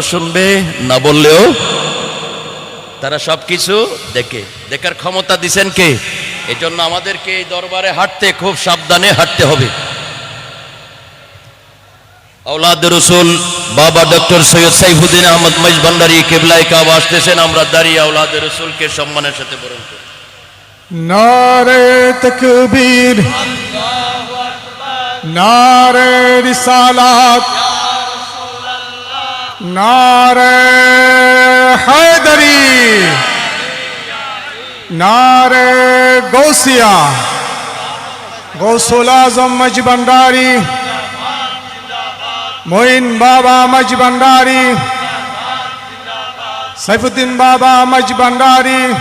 শুনবে না বললেও তারা সবকিছু দেখে। দেখার ক্ষমতা দিছেন কে? এই জন্য আমাদেরকে এই দরবারে হাঁটতে খুব সাবধানে হাঁটতে হবে। রসুল বাবা ডক্টর সৈয়দ সাইফুদ্দিন আহমদ মজ ভান্ডারি কেবলাই কাব আসতেছেন আমরা দাঁড়িয়ে রসুলকে সম্মানের সাথে বরণ করি। নারে তকবীর নারে রিসালাত নারে হায়দরি। নারে গৌসিয়া। গৌসুল আজম মজ ভন্ডারি। মোইন বাবা মজ ভন্ডারি। সাইফুদ্দিন বাবা মজ ভন্ডারি।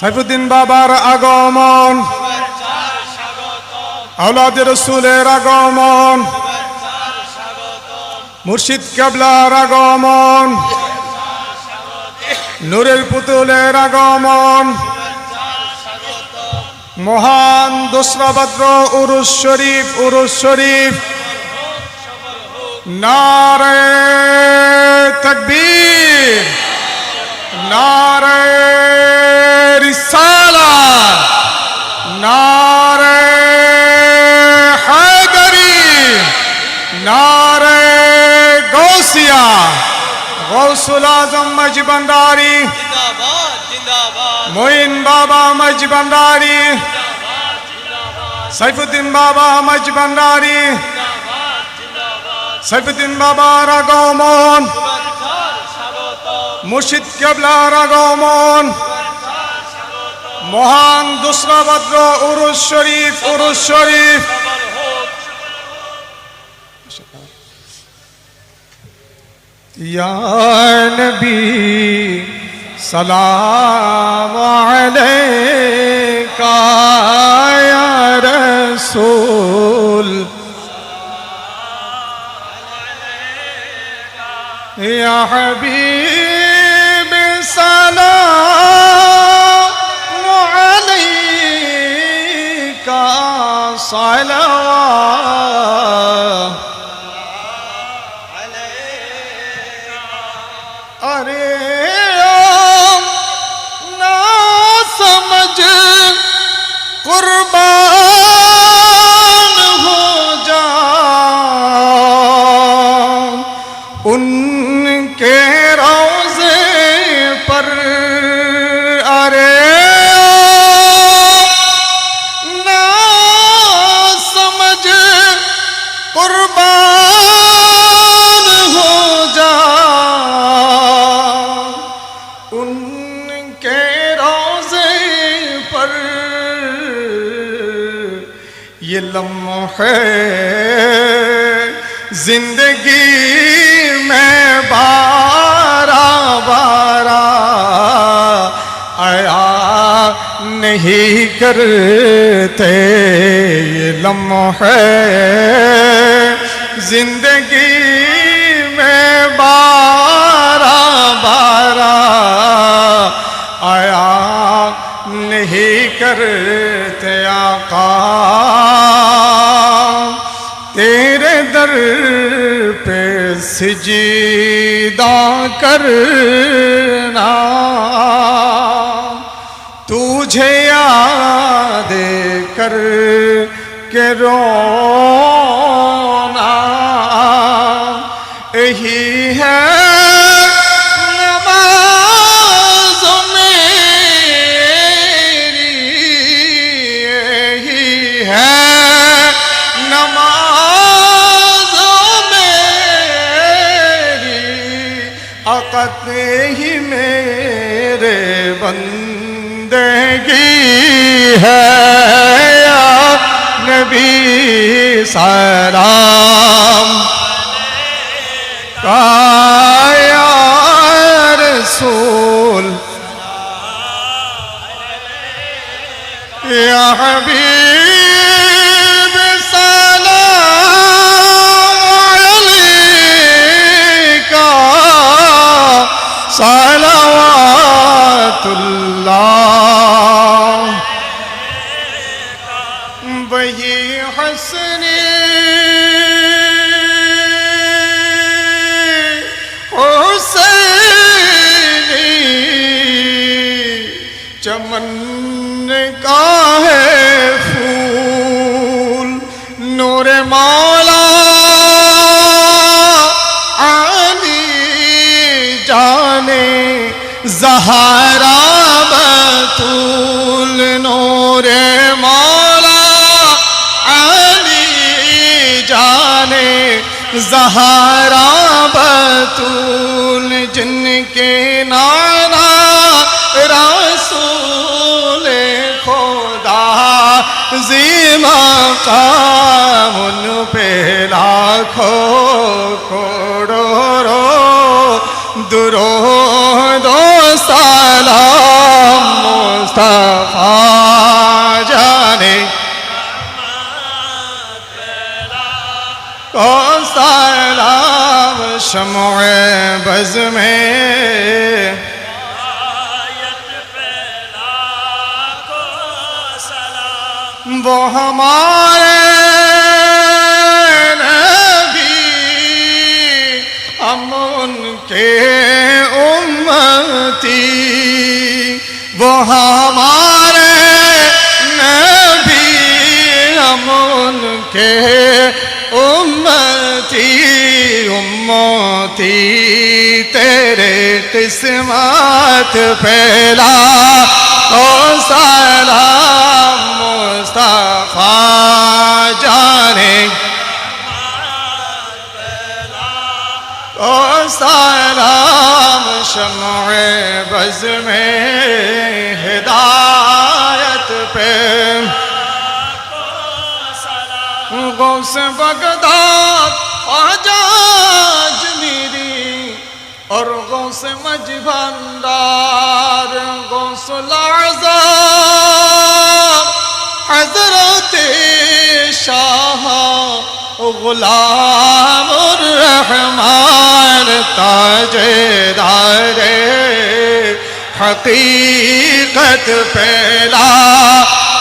সাইফুদ্দিন বাবার আগমন। আওলাদ রসুলের আগমন। মুর্শিদ কেবলার আগমন। নূরের পুতুলের আগমন। মহান দোসরা ভদ্র উরুস শরীফ উরুস শরীফ। নারে তকবীর। নারে রিসালা গৌসুল আজম মজ ভন্ডারি। মঈন বাবা মজ ভন্ডারি। সাইফুদ্দিন বাবা মজ ভন্ডারি। সাইফুদ্দিন বাবার আগমন মুর্শিদ কেবলার আগমন মহান দুসরা ভদ্র উরুস শরীফ উরুস শরীফ। یا نبی سلام علیکہ یا رسول یا حبیب کے روزے پر یہ لمحے زندگی میں بارہ بارہ آیا نہیں کرتے یہ لمحے زندگی آیا نہیں کرتے آقا۔ تیرے در پہ سجیدہ کرنا۔ تجھے یاد کر کے رو ہے یا نبی سلام یا رسول یا حبیب نے ہے پھول نور مولا آنی جانے زہارا بطول نور مولا آنی جانے زہارا بطول جن کے زیما قامن پہ لاکھوں کروڑوں رو درو دو سلام مصطفیٰ جانے کو سلام شمع بز میں वो हमारे नबी हम उनके उम्मती वो हमारे नबी हम उनके उम्मती उम्मती तेरे किस्मत फैला ओ सलाम مصطفیٰ جانے۔ تو سلام شمع بز میں ہدایت پہ۔ غوث بغداد فحجاج میری اور غوث مجبندار غوث اللہ غلام الرحمن تاج دار حقیقت پھیلا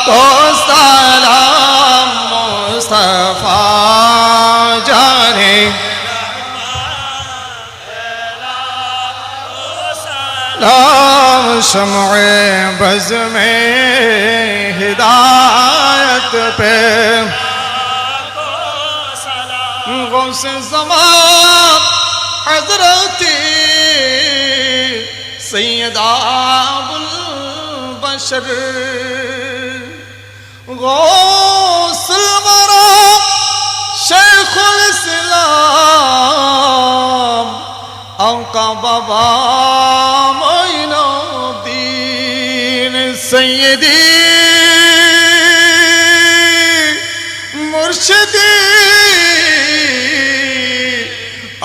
تو سلام مصطفیٰ جانے لام شمع بز میں ہدایت پہ গাউসে জমান হজরতি সৈয়দ আবুল বশর। গৌসুল মরা শেখুল ইসলাম অঙ্কা বাবা মঈনুদ্দিন সৈয়দী মুর্শিদী।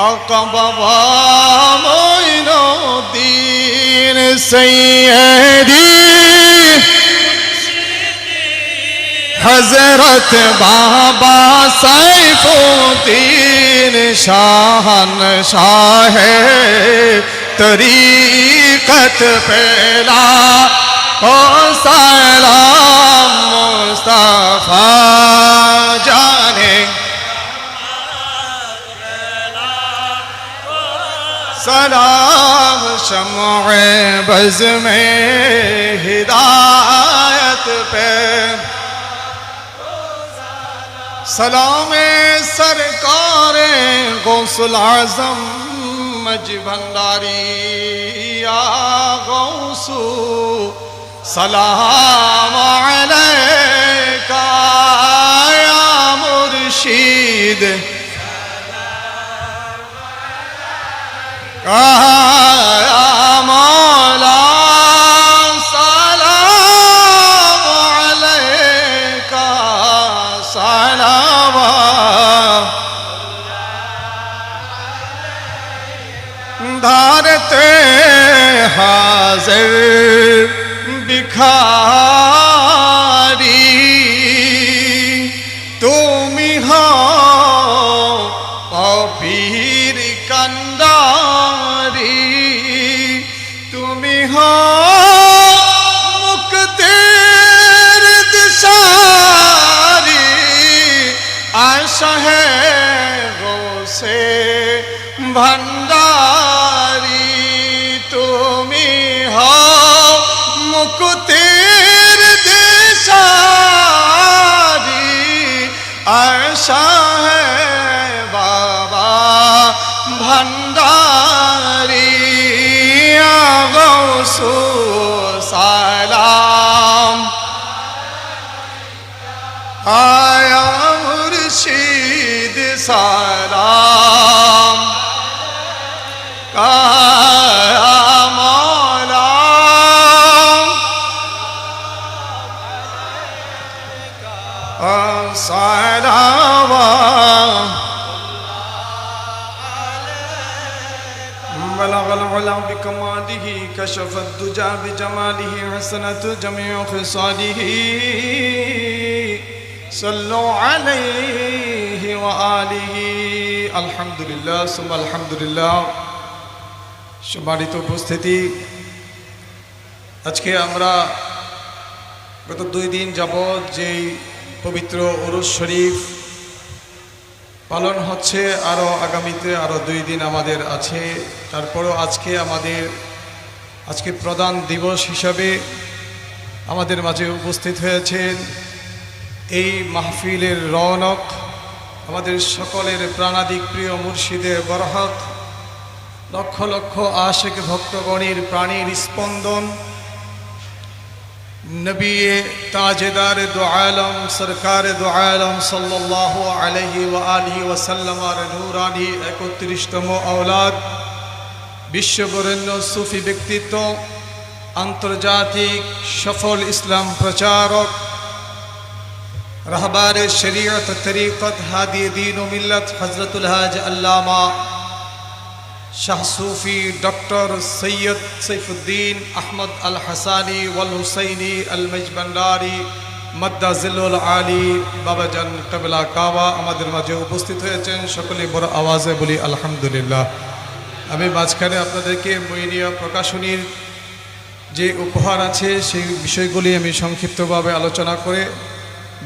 অকব মঈনুদ্দিন সৈয়দি। হজরত বাবা সাইফুদ্দিন শাহন শাহ তরিকত পেলা। ও সালাম মুস্তাফা سلام شمع بز میں ہدایت پہ۔ سلام سرکار غوثل اعظم مج بھنڈاری یا غوثو سلام علیکہ یا مرشید ধারতে হাজর বিখারি তুমি হও পীর কন্দা মুক্তির দিশারি আশা গোসে ভণ্ডারি তুমি হও মুক্তির দিশারি আশা বাবা ভণ্ড গৌসু সালাম। بلغ العلا بكماله كشف الدجى بجماله حسنت جميع خصاله صلوا عليه وآله الحمد لله ثم الحمد لله সম্মানিত উপস্থিতি আজকে আমরা গত দুই দিন যাবৎ যেই পবিত্র উরুস শরীফ পালন হচ্ছে আরও আগামীতে আরও দুই দিন আমাদের আছে। তারপরও আজকে আমাদের, আজকে প্রধান দিবস হিসাবে আমাদের মাঝে উপস্থিত হয়েছেন এই মাহফিলের রৌনক আমাদের সকলের প্রাণাদিক প্রিয় মুর্শিদের বরহত, লক্ষ লক্ষ আশেক ভক্তগণের প্রাণীর স্পন্দন নবী তাজেদার দো আলম, সরকার দো আলম সাল্লাহ আলহি ও আলহি ওসাল্লামার নূরানি একত্রিশতম আওলাদ। বিশ্ববরেণ্য সুফি ব্যক্তিত্ব, আন্তর্জাতিক সফল ইসলাম প্রচারক। রাহবার শরীয়ত তরিকত হাদি দিন মিল্লত হজরতুল হাজ আল্লামা শাহ সুফি ডক্টর সৈয়দ সৈফুদ্দিন আহমদ আল হাসানি ওয়াল হুসাইনি আল মজবন্ডারি মদ্দাজিল্লুল আলী বাবাজান কবলা কাবা আমাদের মাঝে উপস্থিত হয়েছেন। সকলে বড় আওয়াজে বলি আলহামদুলিল্লাহ। আমি মাঝখানে আপনাদেরকে মইনিয়া প্রকাশনীর যে উপহার আছে, সেই বিষয়গুলি আমি সংক্ষিপ্তভাবে আলোচনা করে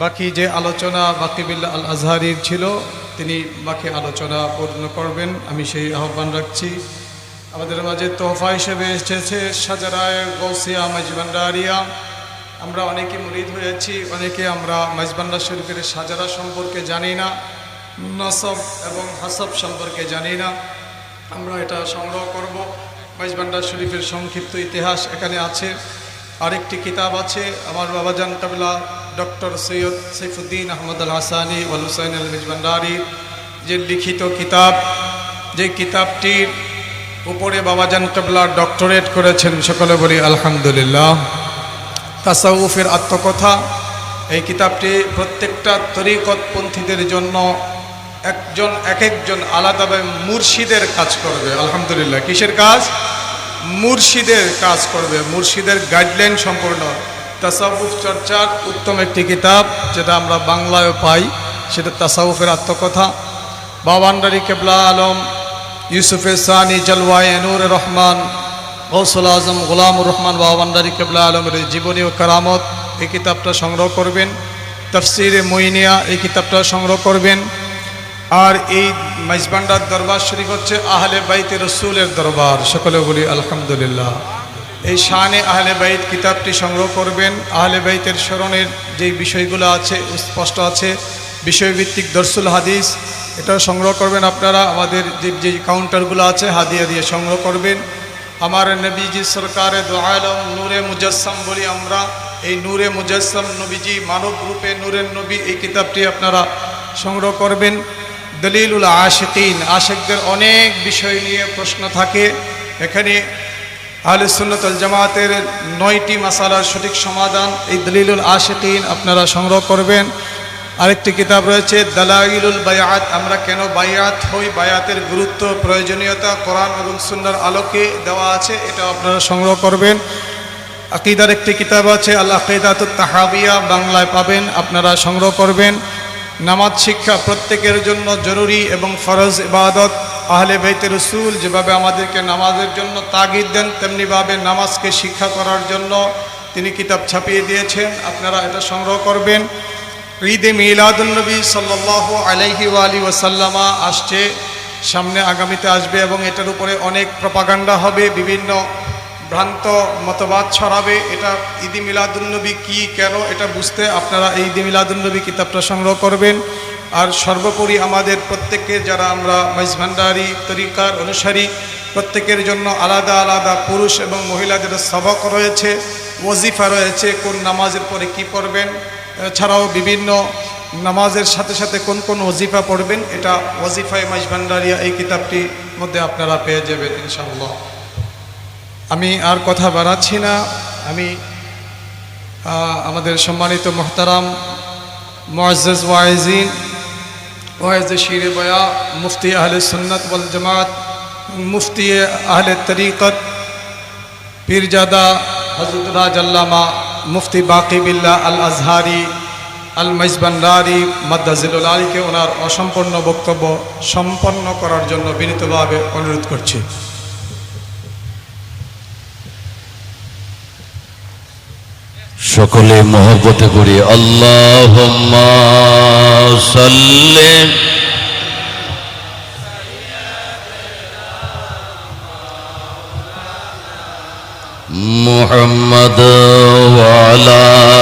বাকি যে আলোচনা বাকিবিল্লা আল আজহারির ছিল, তিনি বাকি আলোচনা পূর্ণ করবেন। আমি সেই আহ্বান রাখছি। আমাদের মাঝে তোহফা হিসেবে এসেছে সাজারায় গৌসিয়া মজবান্ডারিয়া আমরা অনেকে মুরিদ হয়েছি, অনেকে আমরা মজবান্ডা শরীফের সাজারা সম্পর্কে জানি না, নসব এবং হাসব সম্পর্কে জানি না। আমরা এটা সংগ্রহ করব। মাইজবান্ডার শরীফের সংক্ষিপ্ত ইতিহাস এখানে আছে। আরেকটি কিতাব আছে, আমার বাবাজান কাবলা, ডক্টর সৈয়দ সৈফুদ্দিন আহমদ আল হাসানি ওয়াল হুসাইন আল মিজবান্ডারি যে লিখিত কিতাব, যে কিতাবটির উপরে বাবা বাবাজান কাবলা ডক্টরেট করেছেন, সকলে বলি আলহামদুলিল্লাহ। তাসাউফের আত্মকথা, এই কিতাবটি প্রত্যেকটা তরিকতপন্থীদের জন্য একজন এক একজন আলাদাভাবে মুর্শিদের কাজ করবে, আলহামদুলিল্লাহ। কিসের কাজ? মুর্শিদের কাজ করবে মুর্শিদের গাইডলাইন সম্পূর্ণ। তাসাউফ চর্চার উত্তম একটি কিতাব, যেটা আমরা বাংলায়ও পাই, সেটা তাসাউফের আত্মকথা। বাবান্ডারি কেবলা আলম, ইউসুফে সানি জলওয়াই নূর রহমান, গৌসুল আজম গোলামুর রহমান বাবান্ডারি কেবলা আলমের জীবনী ও কারামত এই কিতাবটা সংগ্রহ করবেন। তফসিরে মইনিয়া এই কিতাবটা সংগ্রহ করবেন। আর এই মাইজবান্ডার দরবার শরীফ হচ্ছে আহলে বাইতে রসুলের দরবার। সকলে বলি আলহামদুলিল্লাহ। এই শানে আহলে বাইত কিতাবটি সংগ্রহ করবেন। আহলে বাইতের স্মরণের যেই বিষয়গুলো আছে, স্পষ্ট আছে, বিষয়ভিত্তিক দর্সুল হাদিস, এটা সংগ্রহ করবেন আপনারা। আমাদের যে যে কাউন্টারগুলো আছে, হাদিয়া দিয়ে সংগ্রহ করবেন। আমার নবীজি সরকারে দোয়ালম নূরে মুজাসম বলি আমরা। এই নূরে মুজাসম নবীজি মানব রূপে নূরের নবী এই কিতাবটি আপনারা সংগ্রহ করবেন। দলিলুল আশিকিন, আশেকদের অনেক বিষয় নিয়ে প্রশ্ন থাকে। এখানে আহলে সুন্নতল জামাতের নয়টি মাসালার সঠিক সমাধান এই দলিলুল আশিকিন আপনারা সংগ্রহ করবেন। আরেকটি কিতাব রয়েছে, দালাইলুল বায়াত, আমরা কেন বায়াত হই? বায়াতের গুরুত্ব, প্রয়োজনীয়তা কোরআন এবং সুন্নার আলোকে দেওয়া আছে এটা আপনারা সংগ্রহ করবেন। আকিদার একটি কিতাব আছে আল্লাহ আকিদাত তাহাবিয়া বাংলায় পাবেন, আপনারা সংগ্রহ করবেন। নামাজ শিক্ষা প্রত্যেকের জন্য জরুরি এবং ফরজ ইবাদত। আহলে বেতে রসুল যেভাবে আমাদেরকে নামাজের জন্য তাগিদ দেন, তেমনিভাবে নামাজকে শিক্ষা করার জন্য তিনি কিতাব ছাপিয়ে দিয়েছেন। আপনারা এটা সংগ্রহ করবেন। ঈদে মিলাদুলনবী সাল্লাহ আলাইহি আলী ওয়াসাল্লামা আসছে। সামনে আগামীতে আসবে এবং এটার উপরে অনেক প্রপাগান্ডা হবে। বিভিন্ন ভ্রান্ত মতবাদ ছড়াবে, এটা ঈদি মিলাদুলনবী কি, কেন, এটা বুঝতে আপনারা এই ঈদি মিলাদুলনবী কিতাবটা সংগ্রহ করবেন। আর সর্বোপরি আমাদের প্রত্যেকের যারা আমরা মাইজভান্ডারি তরিকার অনুসারী, প্রত্যেকের জন্য আলাদা আলাদা পুরুষ এবং মহিলাদের সবক রয়েছে ওজিফা রয়েছে, কোন নামাজের পরে কি পড়বেন, এছাড়াও বিভিন্ন নামাজের সাথে সাথে কোন কোন ওজিফা পড়বেন, এটা ওজিফায় মাইজভান্ডারিয়া এই কিতাবটির মধ্যে আপনারা পেয়ে যাবেন, ইনশাআল্লাহ। আমি আর কথা বাড়াচ্ছি না। আমি আমাদের সম্মানিত মোহতারাম মুআজ্জাজ ওয়াইজিন, ওয়াইজ শিরে বয়া মুফতি আহলে সুন্নত ওয়াল জামাত, মুফতি আহলে তরিকত, পীরজাদা হজরতুল্লাহ জাল্লামা মুফতি বাকি বিল্লাহ আল আজহারি, আল মাইজবান্ডারি মাদ্দাজিলুল আলীকে ওনার অসম্পূর্ণ বক্তব্য সম্পন্ন করার জন্য বিনীতভাবে অনুরোধ করছি। সকলে মহব্বতে করি। আল্লাহ সাল্লে ওয়ালা আলি